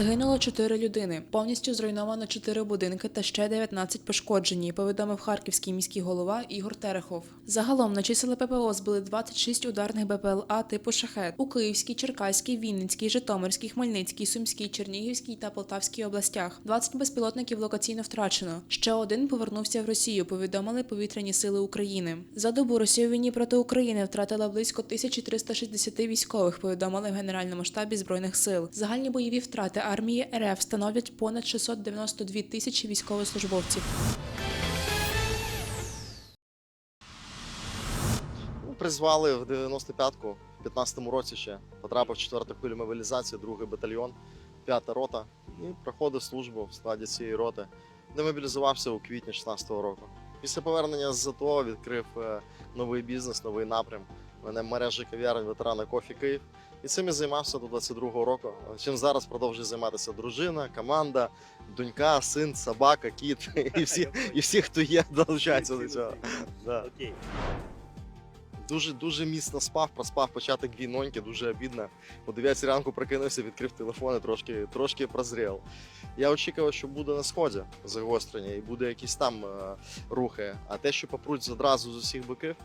Загинуло 4 людини. Повністю зруйновано 4 будинки та ще 19 пошкоджені. Повідомив харківський міський голова Ігор Терехов. Загалом начисили ППО збили 26 ударних БПЛА типу шахет у Київській, Черкаській, Вінницькій, Житомирській, Хмельницькій, Сумській, Чернігівській та Полтавській областях. 20 безпілотників локаційно втрачено. Ще один повернувся в Росію. Повідомили повітряні сили України. За добу Росія війні проти України втратила близько 1360 військових. Повідомили в Генеральному штабі збройних сил. Загальні бойові втрати армії РФ становлять понад 692 тисячі військовослужбовців. Призвали в 95-ку, в 15-му році ще. Потрапив в четверту хвилю мобілізації, другий батальйон, п'ята рота. І проходив службу в складі цієї роти. Демобілізувався у квітні 16-го року. Після повернення з ЗТО відкрив е, новий бізнес, новий напрям. У мене мережа кав'ярень ветерана Кофі Київ. І цим я займався до 22-го року. Чим зараз продовжує займатися дружина, команда, донька, син, собака, кіт і всі, і всі хто є, долучаються до цього. Окей. Дуже дуже міцно спав, проспав початок війноньки, дуже обідно. О 9 ранку прокинувся, відкрив телефон і трошки, трошки прозрів. Я очікував, що буде на сході загострення і буде якісь там е, рухи. А те, що попруть одразу з усіх боків,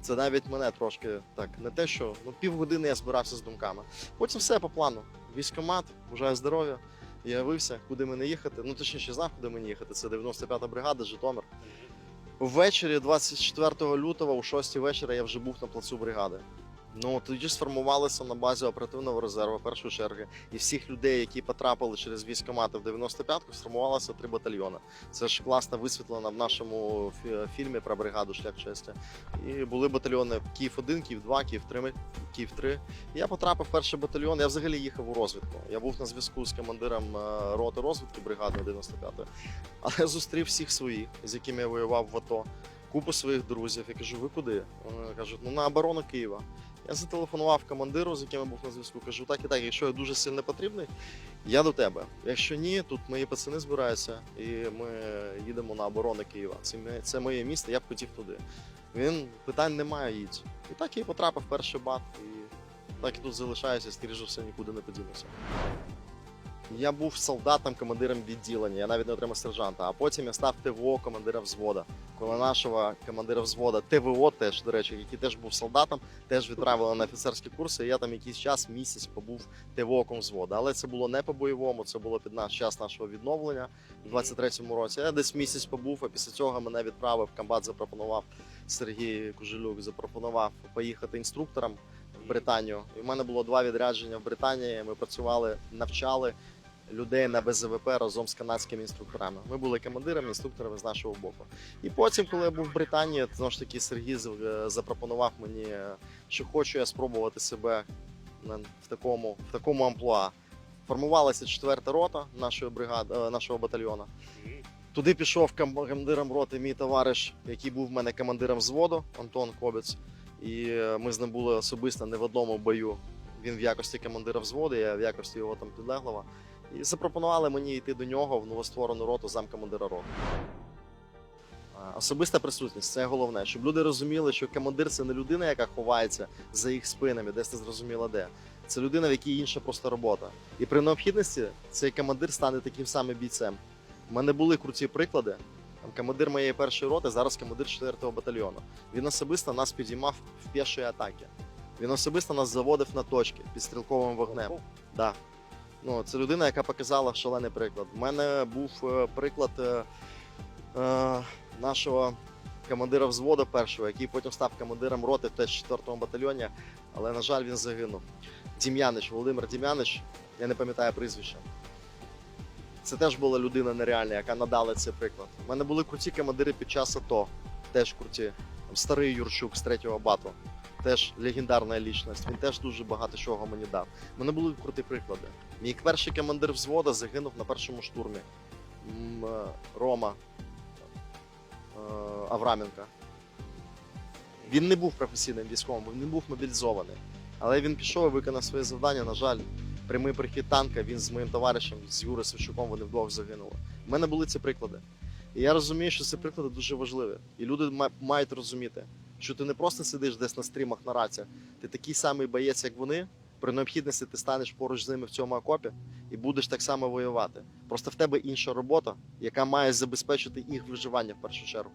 це навіть мене трошки так. Не те, що ну півгодини я збирався з думками. Потім все по плану. Військомат, бажаю здоров'я. Я явився, куди мені їхати. Ну точніше, знав, куди мені їхати. Це 95-та бригада, Житомир. Ввечері 24 лютого, о 6 вечора, я вже був на плацу бригади. Ну тоді сформувалися на базі оперативного резерву першої черги, і всіх людей, які потрапили через військомати в 95-ку, сформувалося три батальйони. Це ж класно висвітлено в нашому фі- фільмі про бригаду Шлях честі. І були батальйони Київ 1 Київ 2 Київ 3 Київ 3 я потрапив в перший батальйон. Я взагалі їхав у розвідку. Я був на зв'язку з командиром е, роти розвідки бригади 95-ї, але зустрів всіх своїх, з якими я воював в АТО. Купу своїх друзів. Я кажу, ви куди? Вони кажуть, ну на оборону Києва. Я зателефонував командиру, з яким я був на зв'язку. Кажу, так і так, якщо я дуже сильно потрібний, я до тебе. Якщо ні, тут мої пацани збираються, і ми їдемо на оборону Києва. Це, це моє місто, я б хотів туди. Він питань немає, їдь. І так я і потрапив перший бат, і так і тут залишаюся, скоріше все, нікуди не подінуся. Я був солдатом, командиром відділення, я навіть не отримав сержанта, а потім я став ТВО командира взвода. Коли нашого командира взвода ТВО теж, до речі, який теж був солдатом, теж відправили на офіцерські курси. і Я там якийсь час, місяць побув ТВО взвода. Але це було не по бойовому, це було під наш час нашого відновлення в 23-му році. Я десь місяць побув, а після цього мене відправив. Комбат запропонував Сергій Кужелюк, запропонував поїхати інструктором в Британію. І в мене було два відрядження в Британії. Ми працювали, навчали людей на БЗВП разом з канадськими інструкторами. Ми були командирами, інструкторами з нашого боку. І потім, коли я був в Британії, знову ж таки Сергій е, запропонував мені, е, що хочу я спробувати себе в такому, в такому амплуа. Формувалася четверта рота нашої бригади, е, нашого батальйону. Туди пішов командиром роти мій товариш, який був в мене командиром взводу, Антон Кобець. І ми з ним були особисто не в одному бою. Він в якості командира взводу, я в якості його там підлеглого. І запропонували мені йти до нього в новостворену роту замкомандира роти. А, Особиста присутність це головне, щоб люди розуміли, що командир це не людина, яка ховається за їх спинами, десь не зрозуміло де. Це людина, в якій інша просто робота. І при необхідності цей командир стане таким самим бійцем. У мене були круті приклади. Там командир моєї першої роти, зараз командир 4-го батальйону. Він особисто нас підіймав в піші атаки. Він особисто нас заводив на точки під стрілковим вогнем. Да. Ну, це людина, яка показала шалений приклад. У мене був е, приклад е, е, нашого командира взводу першого, який потім став командиром роти в 4-му батальйоні, але, на жаль, він загинув. Дім'янич, Володимир Дім'янич, я не пам'ятаю прізвище. Це теж була людина нереальна, яка надала цей приклад. У мене були круті командири під час АТО, теж круті. Старий Юрчук з 3-го бату, теж легендарна лічність. Він теж дуже багато чого мені дав. У мене були круті приклади. Мій перший командир взвода загинув на першому штурмі. Е, Рома е, Авраменка. Він не був професійним військовим, він не був мобілізований. Але він пішов і виконав своє завдання. На жаль, прямий прихід танка, він з моїм товаришем, з Юрою Савчуком, вони вдвох загинули. У мене були ці приклади. І я розумію, що ці приклади дуже важливі. І люди мають розуміти, що ти не просто сидиш десь на стрімах на раціях, ти такий самий боєць, як вони, При необхідності ти станеш поруч з ними в цьому окопі і будеш так само воювати. Просто в тебе інша робота, яка має забезпечити їх виживання в першу чергу.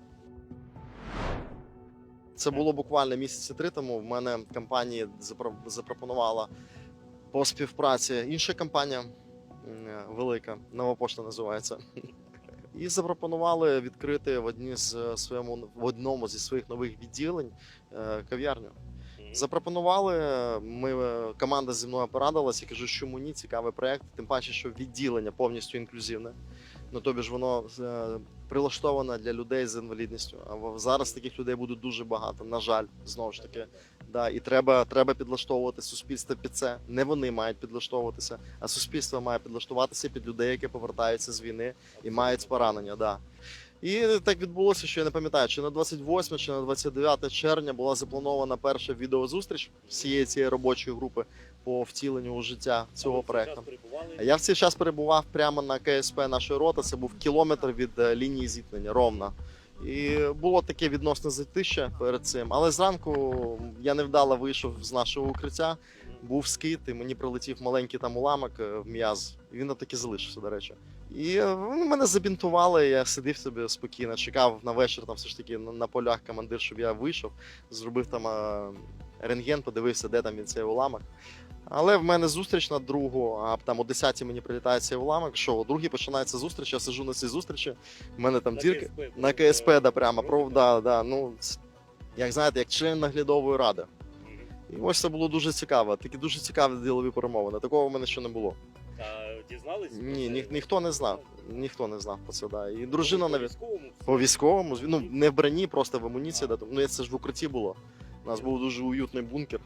Це було буквально місяці три тому. В мене компанія запропонувала по співпраці інша компанія велика, нова пошта називається. І запропонували відкрити в одні з е, своєму в одному зі своїх нових відділень е, кав'ярню. Запропонували. Ми е, команда зі мною порадилась і кажу, що чому ні, цікавий проект. Тим паче, що відділення повністю інклюзивне. Ну тобі ж воно е, прилаштоване для людей з інвалідністю. А зараз таких людей буде дуже багато. На жаль, знову ж таки. Да, і треба, треба підлаштовувати суспільство під це. Не вони мають підлаштовуватися, а суспільство має підлаштуватися під людей, які повертаються з війни і мають поранення. Да. І так відбулося, що я не пам'ятаю, чи на 28 чи на 29 червня була запланована перша відеозустріч всієї цієї робочої групи по втіленню у життя цього проекту. А Я в цей час перебував прямо на КСП нашої роти. Це був кілометр від е, лінії зіткнення, ровно. І було таке відносне затище перед цим. Але зранку я невдало вийшов з нашого укриття, був скид, і мені прилетів маленький там уламок е, в м'яз. І він таки залишився, до речі. І е, мене забінтували, я сидів собі спокійно, чекав на вечір, там все ж таки на, на полях командир, щоб я вийшов, зробив там е, рентген, подивився, де там він цей уламок. Але в мене зустріч на другу, а там о 10 мені прилітає цей уламок. Що, о другій починається зустріч, я сиджу на цій зустрічі, в мене там дірки. На КСП, да, прямо, про, да, да, ну, як знаєте, як член наглядової ради. І ось це було дуже цікаво. Такі дуже цікаві ділові перемовини. Такого в мене ще не було. А дізнались? Ні, ні, ніхто не знав. Ніхто не знав про це. Да. І дружина По навіть військовому? по військовому, ну не в броні, просто в амуніції. Да, ну це ж в укритті було. У нас був дуже уютний бункер.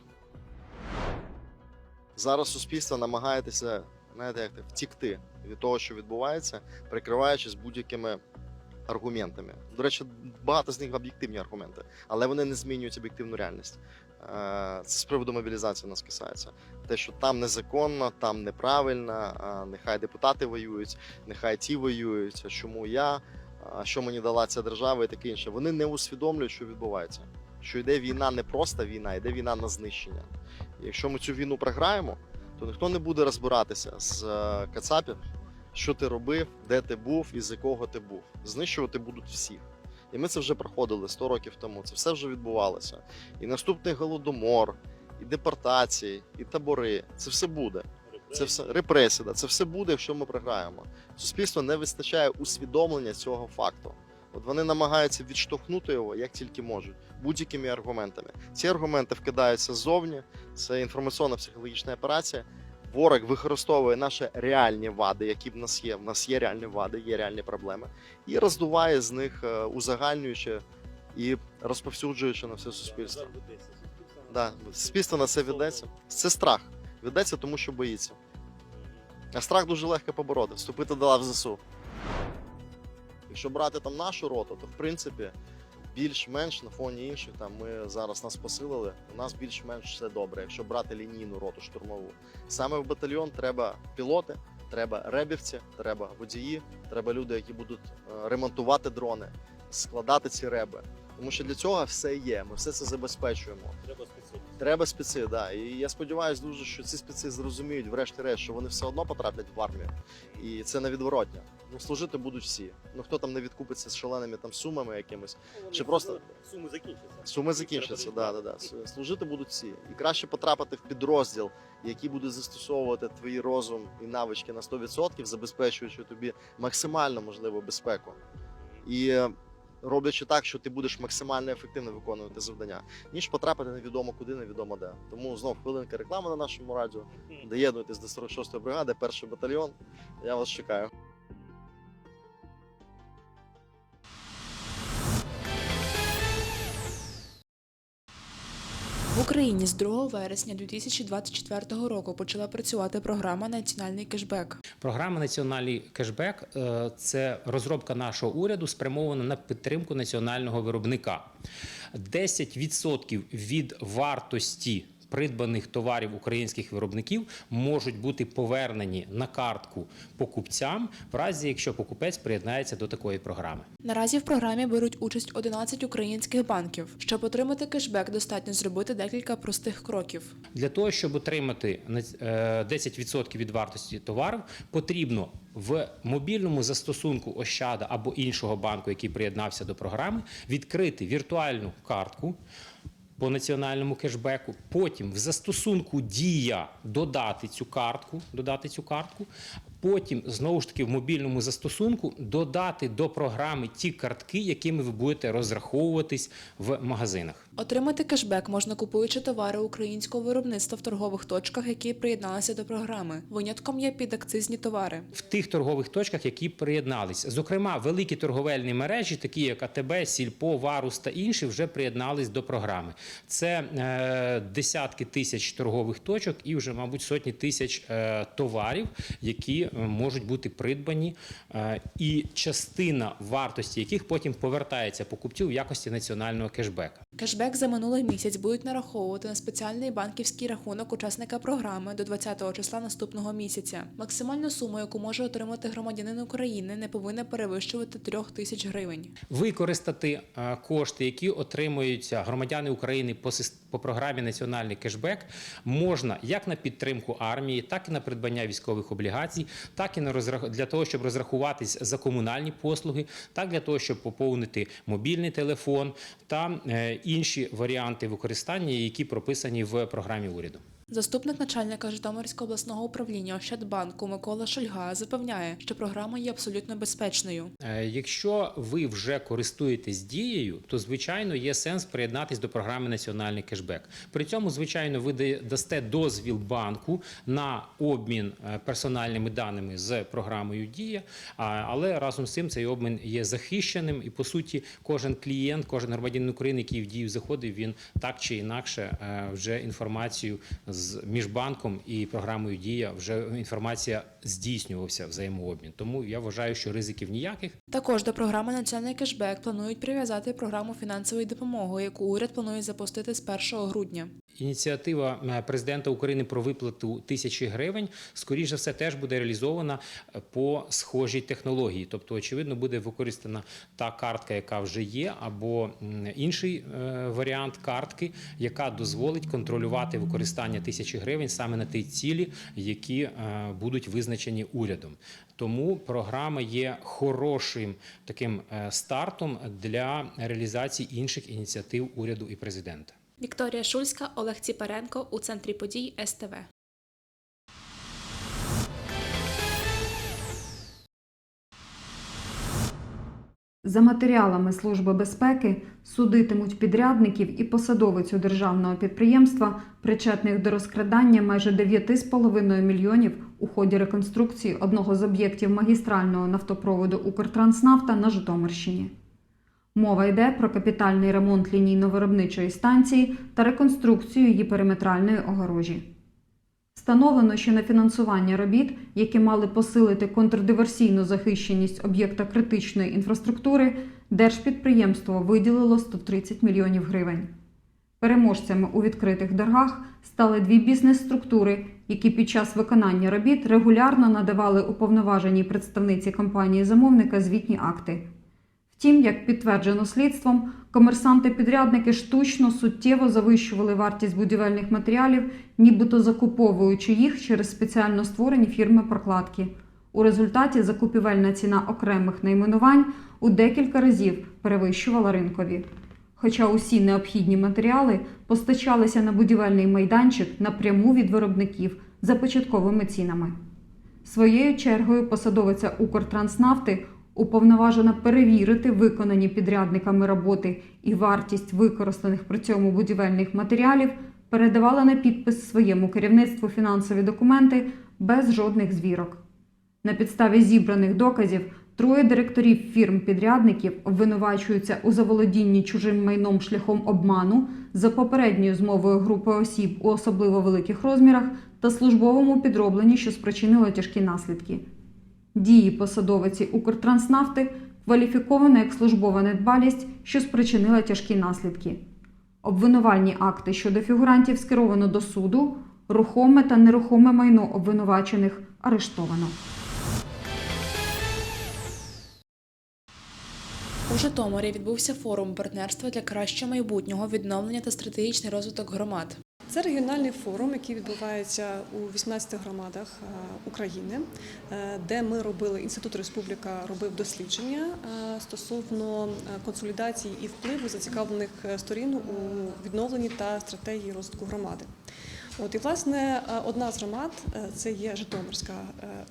Зараз суспільство намагається, знаєте, як так, втікти від того, що відбувається, прикриваючись будь-якими аргументами. До речі, багато з них об'єктивні аргументи, але вони не змінюють об'єктивну реальність. Е, Це з приводу мобілізації нас касається. Те, що там незаконно, там неправильно, нехай депутати воюють, нехай ті воюють, чому я, що мені дала ця держава і таке інше. Вони не усвідомлюють, що відбувається. Що йде війна не просто війна, йде війна на знищення. Якщо ми цю війну програємо, то ніхто не буде розбиратися з е, кацапів, що ти робив, де ти був і з якого ти був. Знищувати будуть всіх. І ми це вже проходили 100 років тому. Це все вже відбувалося. І наступний голодомор, і депортації, і табори. Це все буде. Це все репресія, це все буде, якщо ми програємо. Суспільство не вистачає усвідомлення цього факту. От вони намагаються відштовхнути його як тільки можуть, будь-якими аргументами. Ці аргументи вкидаються ззовні, це інформаційно-психологічна операція. Ворог використовує наші реальні вади, які в нас є. В нас є реальні вади, є реальні проблеми, і роздуває з них, е, узагальнюючи і розповсюджуючи на все суспільство. Да, суспільство на це ведеться. Це страх. Ведеться, тому що боїться. А страх дуже легко побороти, вступити до лав ЗСУ. Якщо брати там нашу роту, то в принципі більш-менш на фоні інших там ми зараз нас посилили. У нас більш-менш все добре, якщо брати лінійну роту штурмову. Саме в батальйон треба пілоти, треба ребівці, треба водії, треба люди, які будуть е, ремонтувати дрони, складати ці реби. Тому що для цього все є. Ми все це забезпечуємо. Треба спеціаліст. Треба спеці, да. І я сподіваюся дуже, що ці спеці зрозуміють, врешті-решт, що вони все одно потраплять в армію. І це невідворотня. Ну, служити будуть всі. Ну хто там не відкупиться з шаленими там сумами якимись. Ну, вони Чи просто- суми закінчаться. Суми закінчаться, да, да, да. Служити будуть всі. І краще потрапити в підрозділ, який буде застосовувати твій розум і навички на 100%, забезпечуючи тобі максимально можливу безпеку. І е, роблячи так, що ти будеш максимально ефективно виконувати завдання, ніж потрапити невідомо куди, невідомо де. Тому знов хвилинка реклами на нашому радіо. Доєднуйтесь до 46-ї бригади, перший батальйон. Я вас чекаю. Україні з 2 вересня 2024 року почала працювати програма Національний кешбек. Програма Національний кешбек е, це розробка нашого уряду, спрямована на підтримку національного виробника. 10% від вартості придбаних товарів українських виробників можуть бути повернені на картку покупцям, в разі якщо покупець приєднається до такої програми. Наразі в програмі беруть участь 11 українських банків. Щоб отримати кешбек, достатньо зробити декілька простих кроків. Для того, щоб отримати е, 10% від вартості товарів, потрібно в мобільному застосунку Ощада або іншого банку, який приєднався до програми, відкрити віртуальну картку по національному кешбеку. Потім в застосунку Дія додати цю картку, додати цю картку. Потім знову ж таки в мобільному застосунку додати до програми ті картки, якими ви будете розраховуватись в магазинах. Отримати кешбек можна купуючи товари українського виробництва в торгових точках, які приєдналися до програми. Винятком є підакцизні товари. в тих торгових точках, які приєднались. Зокрема, великі торговельні мережі, такі як АТБ, Сільпо, Варус та інші, вже приєднались до програми. Це е, десятки тисяч торгових точок і вже, мабуть, сотні тисяч е, товарів, які е, можуть бути придбані, е, і частина вартості яких потім повертається покупцю в якості національного кешбека. Кешбек за минулий місяць будуть нараховувати на спеціальний банківський рахунок учасника програми до 20 числа наступного місяця. Максимальну суму, яку може отримати громадянин України, не повинна перевищувати 3 тисяч гривень. використати е, кошти, які отримуються громадяни України по, сис- по програмі Національний кешбек, можна як на підтримку армії, так і на придбання військових облігацій, так і на розрах... для того, щоб розрахуватись за комунальні послуги, так для того, щоб поповнити мобільний телефон та е, інші варіанти використання, які прописані в програмі уряду. Заступник начальника Житомирського обласного управління Ощадбанку Микола Шульга запевняє, що програма є абсолютно безпечною. Е, Якщо ви вже користуєтесь дією, то звичайно є сенс приєднатись до програми Національний кешбек. При цьому, звичайно, ви да- дасте дозвіл банку на обмін е, персональними даними з програмою Дія, але разом з цим цей обмін є захищеним. І по суті, кожен клієнт, кожен громадянин України, який в дію заходив, він так чи інакше е, вже інформацію з між банком і програмою Дія вже інформація здійснювався взаємообмін. Тому я вважаю, що ризиків ніяких. Також до програми Національний кешбек планують прив'язати програму фінансової допомоги, яку уряд планує запустити з 1 грудня. Ініціатива е, президента України про виплату тисячі гривень, скоріш за все, теж буде реалізована е, по схожій технології. Тобто, очевидно, буде використана та картка, яка вже є, або інший е, варіант картки, яка дозволить контролювати використання тисячі гривень саме на ті цілі, які будуть визначені урядом. Тому програма є хорошим таким стартом для реалізації інших ініціатив уряду і президента. Вікторія Шульська, Олег Ціпаренко у центрі подій СТВ. За матеріалами Служби безпеки судитимуть підрядників і посадовицю державного підприємства, причетних до розкрадання майже 9,5 мільйонів у ході реконструкції одного з об'єктів магістрального нафтопроводу Укртранснафта на Житомирщині. Мова йде про капітальний ремонт лінійно-виробничої станції та реконструкцію її периметральної огорожі. Встановлено, що на фінансування робіт, які мали посилити контрдиверсійну захищеність об'єкта критичної інфраструктури, держпідприємство виділило 130 мільйонів гривень. Переможцями у відкритих торгах стали дві бізнес-структури, які під час виконання робіт регулярно надавали уповноваженій представниці компанії замовника звітні акти. Втім, як підтверджено слідством, комерсанти-підрядники штучно суттєво завищували вартість будівельних матеріалів, нібито закуповуючи їх через спеціально створені фірми прокладки. У результаті закупівельна ціна окремих найменувань у декілька разів перевищувала ринкові. Хоча усі необхідні матеріали постачалися на будівельний майданчик напряму від виробників за початковими цінами. Своєю чергою посадовиця Укртранснафти уповноважена перевірити виконані підрядниками роботи і вартість використаних при цьому будівельних матеріалів, передавала на підпис своєму керівництву фінансові документи без жодних звірок. На підставі зібраних доказів троє директорів фірм-підрядників обвинувачуються у заволодінні чужим майном шляхом обману за попередньою змовою групи осіб у особливо великих розмірах та службовому підробленні, що спричинило тяжкі наслідки. Дії посадовиці Укртранснафти кваліфіковано як службова недбалість, що спричинила тяжкі наслідки. Обвинувальні акти щодо фігурантів скеровано до суду, рухоме та нерухоме майно обвинувачених арештовано. У Житомирі відбувся форум партнерства для кращого майбутнього відновлення та стратегічний розвиток громад. Це регіональний форум, який відбувається у 18 громадах е, України, е, де ми робили інститут Республіка робив дослідження е, стосовно консолідації і впливу зацікавлених сторін у відновленні та стратегії розвитку громади. От і власне одна з громад це є Житомирська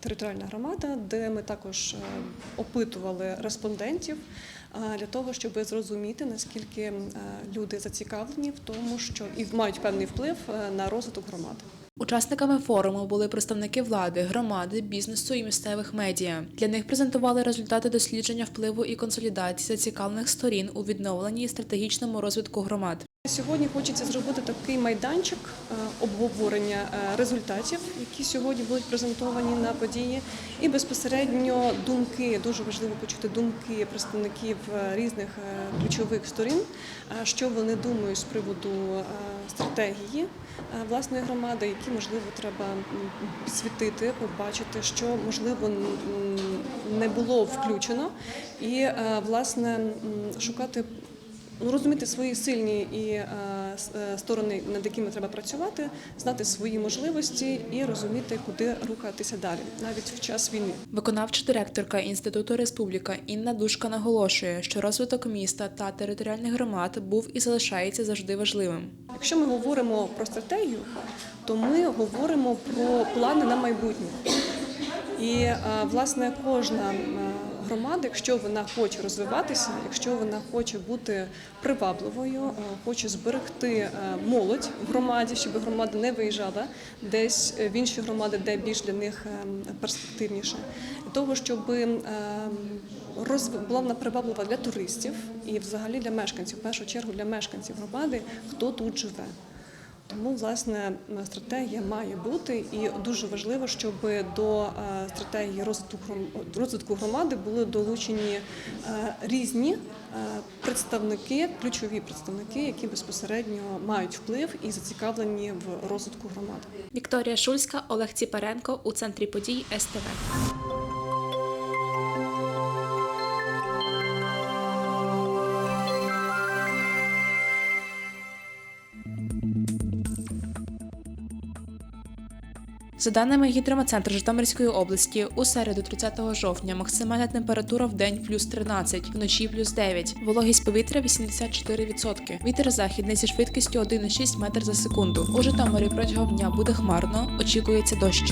територіальна громада, де ми також опитували респондентів для того, щоб зрозуміти наскільки люди зацікавлені в тому, що і мають певний вплив е, на розвиток громади. Учасниками форуму були представники влади, громади, бізнесу і місцевих медіа. Для них презентували результати дослідження впливу і консолідації зацікавлених сторін у відновленні і стратегічному розвитку громад. Сьогодні хочеться зробити такий майданчик е, обговорення е, результатів, які сьогодні будуть презентовані на події, і безпосередньо думки дуже важливо почути думки представників е, різних ключових сторін, що вони думають з приводу стратегії власної громади, які можливо треба м, підсвітити, побачити, що можливо не було включено, і власне шукати розуміти свої сильні і е, е, сторони, над якими треба працювати, знати свої можливості і розуміти, куди рухатися далі, навіть в час війни. Виконавча директорка Інституту Республіка Інна Душка наголошує, що розвиток міста та територіальних громад був і залишається завжди важливим. Якщо ми говоримо про стратегію, то ми говоримо про плани на майбутнє. І е, власне кожна громада, якщо вона хоче розвиватися, якщо вона хоче бути привабливою, е, хоче зберегти е, молодь в громаді, щоб громада не виїжджала десь в інші громади, де більш для них е, перспективніше, для того, щоб е, розв- була вона приваблива для туристів і взагалі для мешканців, в першу чергу для мешканців громади, хто тут живе. Тому власне стратегія має бути, і дуже важливо, щоб до е, стратегії розвитку громади були долучені е, різні е, представники, ключові представники, які безпосередньо мають вплив і зацікавлені в розвитку громади. Вікторія Шульська, Олег Ціпаренко у центрі подій СТВ. За даними гідрометцентру Житомирської області, у середу 30 жовтня максимальна температура в день плюс 13, вночі плюс 9, вологість повітря 84%. Вітер західний зі швидкістю 1,6 метр за секунду. У Житомирі протягом дня буде хмарно, очікується дощ.